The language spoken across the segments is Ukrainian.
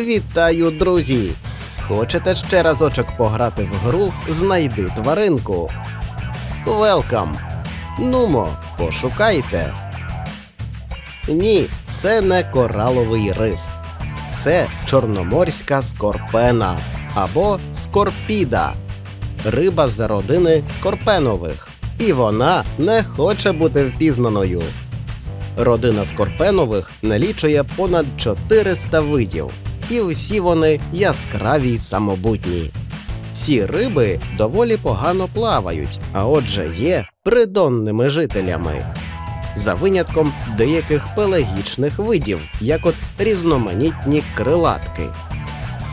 Вітаю, друзі! Хочете ще разочок пограти в гру Знайди тваринку? Велкам! Нумо, пошукайте. Ні, це не кораловий риф. Це чорноморська скорпена або скорпіда, риба з родини скорпенових. І вона не хоче бути впізнаною. Родина скорпенових налічує понад 400 видів, і всі вони яскраві й самобутні. Ці риби доволі погано плавають, а отже є придонними жителями. За винятком деяких пелагічних видів, як от різноманітні крилатки.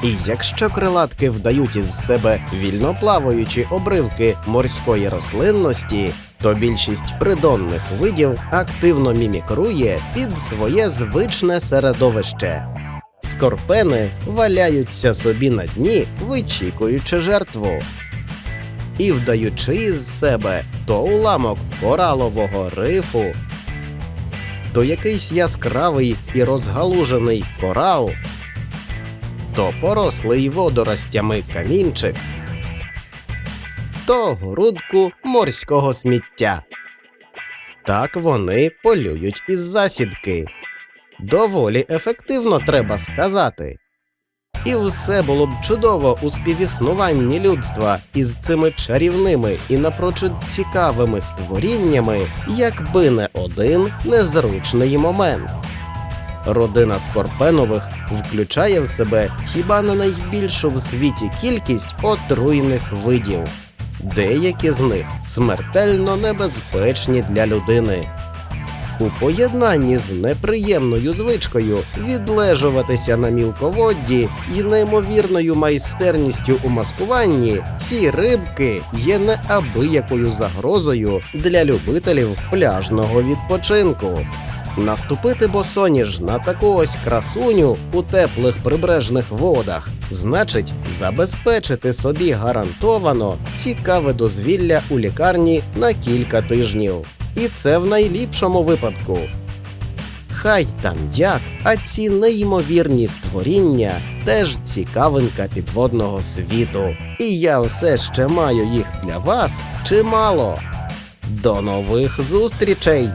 І якщо крилатки вдають із себе вільноплаваючі обривки морської рослинності, то більшість придонних видів активно мімікрує під своє звичне середовище. Скорпени валяються собі на дні, вичікуючи жертву. І вдаючи із себе то уламок коралового рифу, то якийсь яскравий і розгалужений корал, то порослий водоростями камінчик, то грудку морського сміття. Так вони полюють із засідки. Доволі ефективно, треба сказати. І все було б чудово у співіснуванні людства із цими чарівними і напрочуд цікавими створіннями, якби не один незручний момент. Родина Скорпенових включає в себе хіба не найбільшу в світі кількість отруйних видів. Деякі з них смертельно небезпечні для людини. У поєднанні з неприємною звичкою відлежуватися на мілководді і неймовірною майстерністю у маскуванні, ці рибки є неабиякою загрозою для любителів пляжного відпочинку. Наступити босоніж на таку ось красуню у теплих прибережних водах значить забезпечити собі гарантовано цікаве дозвілля у лікарні на кілька тижнів. І це в найліпшому випадку. Хай там як, а ці неймовірні створіння теж цікавинка підводного світу. І я все ще маю їх для вас чимало. До нових зустрічей!